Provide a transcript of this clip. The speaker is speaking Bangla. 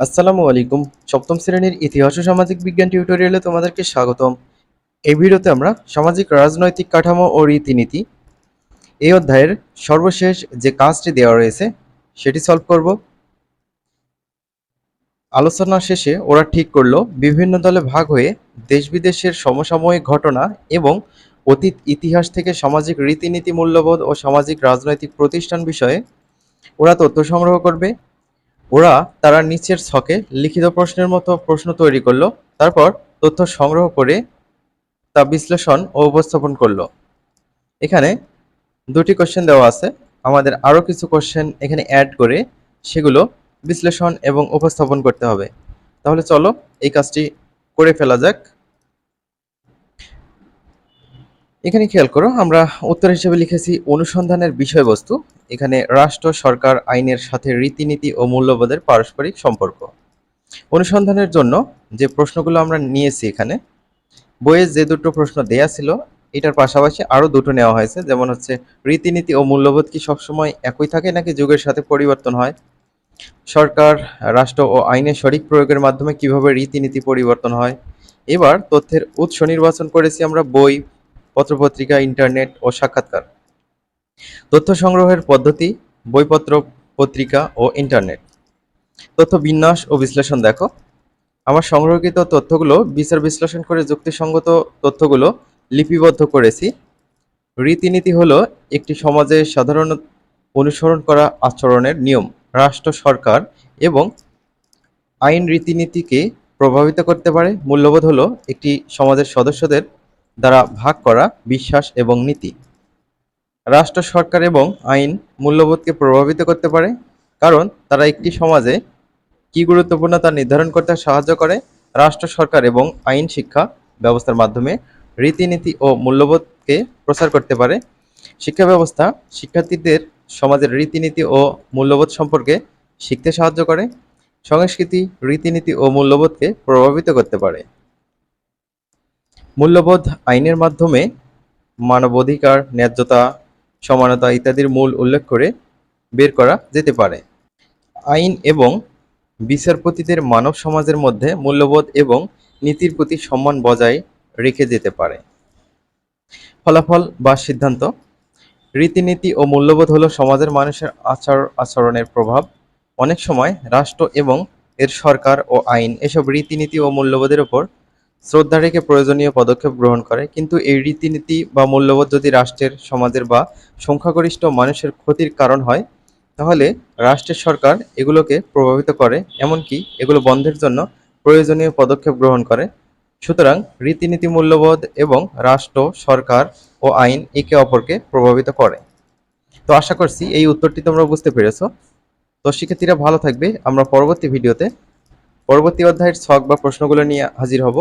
আসসালামু আলাইকুম। সপ্তম শ্রেণির ইতিহাস ও সামাজিক বিজ্ঞান টিউটোরিয়ালে তোমাদেরকে স্বাগতম। এই ভিডিওতে আমরা সামাজিক, রাজনৈতিক কাঠামো ও রীতিনীতি। এই অধ্যায়ের সর্বশেষ যে কাজটি দেওয়া রয়েছে, সেটি সলভ করব। আলোচনা শেষে ওরা ঠিক করল, বিভিন্ন দলে ভাগ হয়ে দেশ বিদেশের সমসাময়িক ঘটনা এবং অতীত ইতিহাস থেকে সামাজিক রীতিনীতি মূল্যবোধ ও সামাজিক রাজনৈতিক প্রতিষ্ঠান বিষয়ে ওরা তথ্য সংগ্রহ করবে। ওরা তারা নিচের ছকে লিখিত প্রশ্নের মতো প্রশ্ন তৈরি করল, তারপর তথ্য সংগ্রহ করে তা বিশ্লেষণ ও উপস্থাপন করল। এখানে দুটি কোশ্চেন দেওয়া আছে। আমাদের আরও কিছু কোশ্চেন এখানে অ্যাড করে সেগুলো বিশ্লেষণ এবং উপস্থাপন করতে হবে। তাহলে চলো এই কাজটি করে ফেলা যাক। এখানে খেয়াল করো, আমরা উত্তর হিসেবে লিখেছি অনুসন্ধানের বিষয়বস্তু। এখানে রাষ্ট্র, সরকার, আইনের সাথে রীতিনীতি ও মূল্যবোধের পারস্পরিক সম্পর্ক। অনুসন্ধানের জন্য যে প্রশ্নগুলো আমরা নিয়েছি এখানে, বইয়ে যে দুটো প্রশ্ন দেয়া ছিল, এটার পাশাপাশি আরও দুটো নেওয়া হয়েছে। যেমন হচ্ছে, রীতিনীতি ও মূল্যবোধ কি সবসময় একই থাকে নাকি যুগের সাথে পরিবর্তন হয়? সরকার, রাষ্ট্র ও আইনের সঠিক প্রয়োগের মাধ্যমে কীভাবে রীতিনীতি পরিবর্তন হয়? এবার তথ্যের উৎস নির্বাচন করেছি আমরা, বই পত্রপত্রিকা, ইন্টারনেট ও সাক্ষাৎকার। তথ্য সংগ্রহের পদ্ধতি, বইপত্র, পত্রিকা ও ইন্টারনেট। তথ্য বিন্যাস ও বিশ্লেষণ দেখো। আমার সংগ্রহকৃত তথ্যগুলো বিচার বিশ্লেষণ করে যুক্তিসঙ্গত তথ্যগুলো লিপিবদ্ধ করেছি। রীতিনীতি হলো একটি সমাজে সাধারণ অনুসরণ করা আচরণের নিয়ম, রাষ্ট্র, সরকার এবং আইন রীতিনীতিকে প্রভাবিত করতে পারে। মূল্যবোধ হলো একটি সমাজের সদস্যদের দ্বারা ভাগ করা বিশ্বাস এবং নীতি। রাষ্ট্র, সরকার এবং আইন মূল্যবোধকে প্রভাবিত করতে পারে, কারণ তারা একটি সমাজে কি গুরুত্বপূর্ণ তা নির্ধারণ করতে সাহায্য করে। রাষ্ট্র, সরকার এবং আইন শিক্ষা ব্যবস্থার মাধ্যমে রীতিনীতি ও মূল্যবোধকে প্রচার করতে পারে। শিক্ষা ব্যবস্থা শিক্ষার্থীদের সমাজের রীতিনীতি ও মূল্যবোধ সম্পর্কে শিখতে সাহায্য করে। সংস্কৃতি, রীতিনীতি ও মূল্যবোধকে প্রভাবিত করতে পারে। মূল্যবোধ আইনের মাধ্যমে মানবাধিকার, ন্যায্যতা, সমানতা ইত্যাদির মূল উল্লেখ করে বের করা যেতে পারে। আইন এবং বিচারপতিদের মানব সমাজের মধ্যে মূল্যবোধ এবং নীতির প্রতি সম্মান বজায় রেখে যেতে পারে। ফলাফল বা সিদ্ধান্ত। রীতিনীতি ও মূল্যবোধ হলো সমাজের মানুষের আচার আচরণের প্রভাব। অনেক সময় রাষ্ট্র এবং এর সরকার ও আইন এসব রীতিনীতি ও মূল্যবোধের উপর শ্রদ্ধা রেখে প্রয়োজনীয় পদক্ষেপ গ্রহণ করে, কিন্তু এই রীতিনীতি বা মূল্যবোধ যদি রাষ্ট্রের, সমাজের বা সংখ্যাগরিষ্ঠ মানুষের ক্ষতির কারণ হয়, তাহলে রাষ্ট্রের সরকার এগুলোকে প্রভাবিত করে, এমনকি এগুলো বন্ধের জন্য প্রয়োজনীয় পদক্ষেপ গ্রহণ করে। সুতরাং রীতিনীতি মূল্যবোধ এবং রাষ্ট্র, সরকার ও আইন একে অপরকে প্রভাবিত করে। তো আশা করছি এই উত্তরটি তোমরা বুঝতে পেরেছ। তো শিক্ষার্থীরা ভালো থাকবে। আমরা পরবর্তী ভিডিওতে পরবর্তী অধ্যায়ের ছক বা প্রশ্নগুলো নিয়ে হাজির হব।